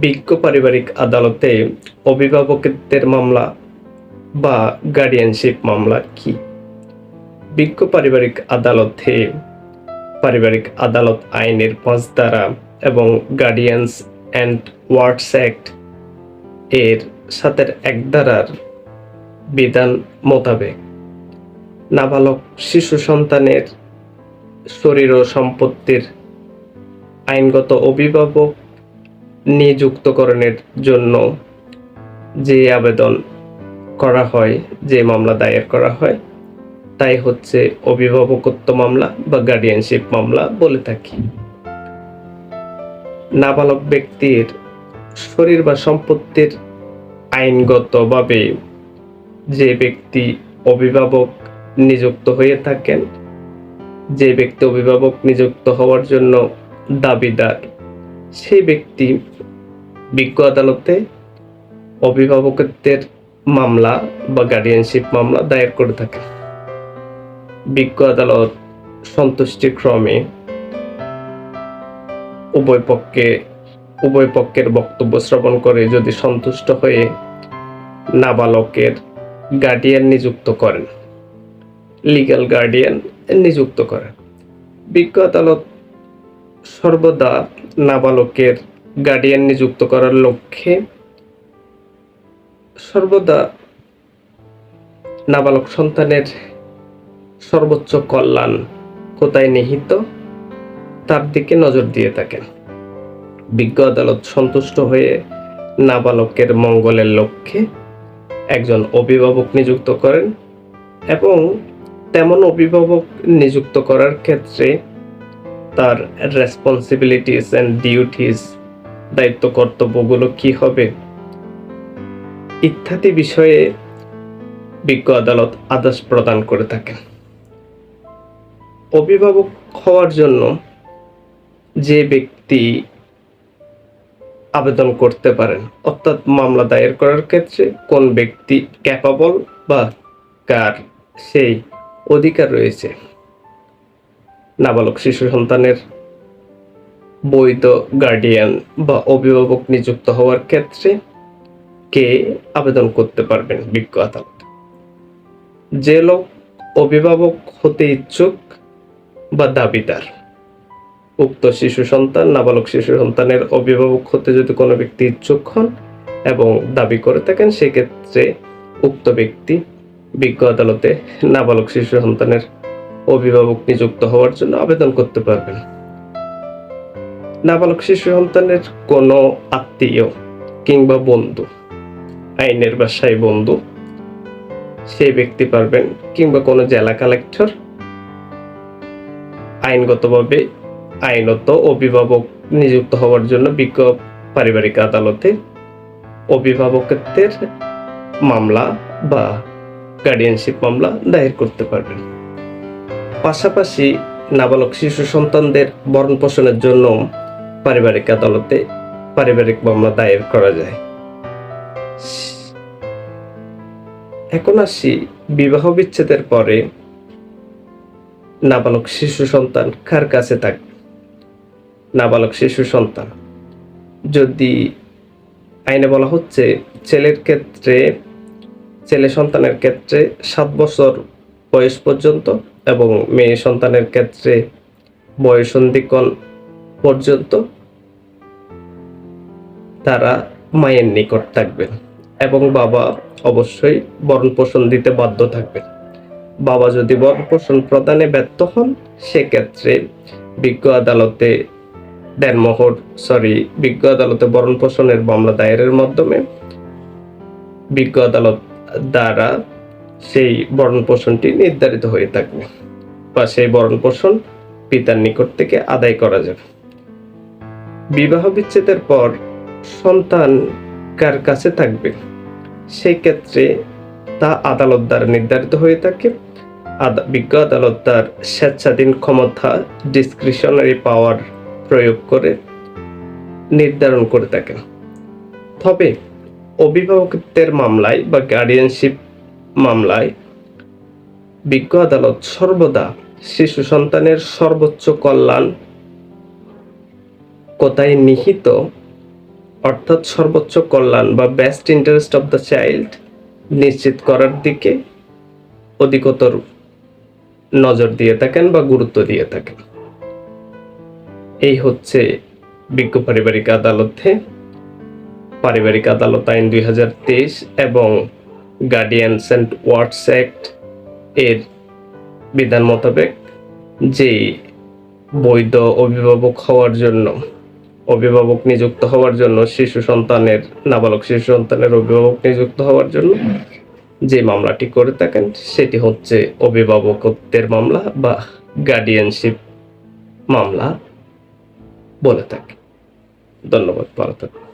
বিজ্ঞ পারিবারিক আদালতে অভিভাবকত্বের মামলা বা গার্ডিয়ানশিপ মামলা কি? বিজ্ঞ পারিবারিক আদালতে পারিবারিক আদালত আইনের পাঁচ ধারা এবং গার্ডিয়ানস অ্যান্ড ওয়ার্ডস অ্যাক্ট এর সাথে এক ধারার বিধান মোতাবেক নাবালক শিশু সন্তানের শরীর ও সম্পত্তির আইনগত অভিভাবক নিযুক্তকরণের জন্য যে আবেদন করা হয়, যে মামলা দায়ের করা হয়, তাই হচ্ছে অভিভাবকত্ব মামলা বা গার্ডিয়ানশিপ মামলা বলে থাকি। নাবালক ব্যক্তির শরীর বা সম্পত্তির আইনগতভাবে যে ব্যক্তি অভিভাবক নিযুক্ত হয়ে থাকেন, যে ব্যক্তি অভিভাবক নিযুক্ত হওয়ার জন্য দাবিদার সেই ব্যক্তি বিজ্ঞ আদালতে অভিভাবকত্বের মামলা বা গার্ডিয়ানশিপ মামলা দায়ের করে থাকে। বিজ্ঞ আদালত সন্তুষ্টিক্রমে উভয় পক্ষে, উভয় পক্ষের বক্তব্য শ্রবণ করে যদি সন্তুষ্ট হয়ে নাবালকের গার্ডিয়ান নিযুক্ত করেন। লিগ্যাল গার্ডিয়ান নিযুক্ত করেন। বিজ্ঞ আদালত সর্বদা নাবালকের গার্ডিয়ান নিযুক্ত করার লক্ষ্যে সর্বদা নাবালক সন্তানের সর্বোচ্চ কল্যাণ কোথায় নিহিত? তার দিকে নজর দিয়ে থাকেন। বিজ্ঞ আদালত সন্তুষ্ট হয়ে নাবালকের মঙ্গলের লক্ষ্যে একজন অভিভাবক নিযুক্ত করেন এবং তেমন অভিভাবক নিযুক্ত করার ক্ষেত্রে তার রেসপন্সিবিলিটিস অ্যান্ড ডিউটিস দায়িত্ব কর্তব্যগুলো কি হবে? ইত্যাদি বিষয়ে বিজ্ঞ আদালত আদেশ প্রদান করে থাকেন। অভিভাবক হওয়ার জন্য যে ব্যক্তি আবেদন করতে পারেন, অর্থাৎ মামলা দায়ের করার ক্ষেত্রে কোন ব্যক্তি ক্যাপাবল বা কার সেই অধিকার রয়েছে। নাবালক শিশু সন্তানের বৈধ গার্ডিয়ান বা অভিভাবক নিযুক্ত হওয়ার ক্ষেত্রে কে আবেদন করতে পারবেন বিজ্ঞ আদালত? যে লোক অভিভাবক হতে ইচ্ছুক বা দাবিদার, উক্ত শিশু সন্তান, নাবালক শিশু সন্তানের অভিভাবক হতে যদি কোনো ব্যক্তি ইচ্ছুক হন এবং দাবি করে থাকেন, সেক্ষেত্রে উক্ত ব্যক্তি বিজ্ঞ আদালতে নাবালক শিশু সন্তানের অভিভাবক নিযুক্ত হওয়ার জন্য আবেদন করতে পারবেন নাবালক শিশু সন্তানের কোনো আত্মীয় কিংবা বন্ধু, আইনের বাসায় বন্ধু, সেই ব্যক্তি পারবেন কিংবা কোনো জেলা কালেক্টর, আইনগতভাবে আইনত অভিভাবক নিযুক্ত হওয়ার জন্য বিজ্ঞ পারিবারিক আদালতে অভিভাবকত্বের মামলা বা গার্ডিয়ানশিপ মামলা দায়ের করতে পারবেন। পাশাপাশি নাবালক শিশু সন্তানদের ভরণ পোষণের জন্য পারিবারিক আদালতে পারিবারিক মামলা দায়ের করা যায়। এখন আসি বিবাহ বিচ্ছেদের পরে নাবালক শিশু সন্তান কার কাছে থাকবে নাবালক শিশু সন্তান, যদি আইনে বলা হচ্ছে ছেলের ক্ষেত্রে, ছেলে সন্তানের ক্ষেত্রে সাত বছর বয়স পর্যন্ত এবং মেয়ে সন্তানের ক্ষেত্রে বয়সন্ধিকন পর্যন্ত তারা মায়ের নিকট থাকবেন এবং বাবা অবশ্যই বরণ পোষণ দিতে বাধ্য থাকবেন। বাবা যদি বরণ পোষণ প্রদানে ব্যর্থ হন, সেক্ষেত্রে বিজ্ঞ আদালতে দেনমোহর সরি বিজ্ঞ আদালতে বরণ পোষণের মামলা দায়েরের মাধ্যমে বিজ্ঞ আদালত দ্বারা সেই বরণ পোষণটি নির্ধারিত হয়ে থাকবে বা সেই বরণ পোষণ পিতার নিকট থেকে আদায় করা যাবে। বিবাহ বিচ্ছেদের পর সন্তান কার কাছে থাকবে? সেই ক্ষেত্রে তা আদালত দ্বারা নির্ধারিত হয়ে থাকে। বিজ্ঞ আদালত তার স্বেচ্ছাধীন ক্ষমতা ডিসক্রিশনারি পাওয়ার প্রয়োগ করে নির্ধারণ করে থাকেন। তবে অভিভাবকত্বের মামলায় বা গার্ডিয়ানশিপ মামলায় বিজ্ঞ আদালত সর্বদা শিশু সন্তানের সর্বোচ্চ কল্যাণ কোথায় নিহিত, অর্থাৎ সর্বোচ্চ কল্যাণ বা best interest of the child নিশ্চিত করার দিকে অধিকতর নজর দিয়ে থাকেন বা গুরুত্ব দিয়ে থাকেন। এই হচ্ছে বিজ্ঞ পারিবারিক আদালতে, পারিবারিক আদালত আইন দুই হাজার তেইশ এবং গার্ডিয়ানস অ্যান্ড ওয়ার্ডস অ্যাক্ট এর বিধান মোতাবেক যে বৈধ অভিভাবক হওয়ার জন্য, অভিভাবক নিযুক্ত হওয়ার জন্য, শিশু সন্তানের, নাবালক শিশু সন্তানের অভিভাবক নিযুক্ত হওয়ার জন্য যে মামলাটি করে থাকেন, সেটি হচ্ছে অভিভাবকত্বের মামলা বা গার্ডিয়ানশিপ মামলা বলে থাকে। ধন্যবাদ, ভালো থাকুন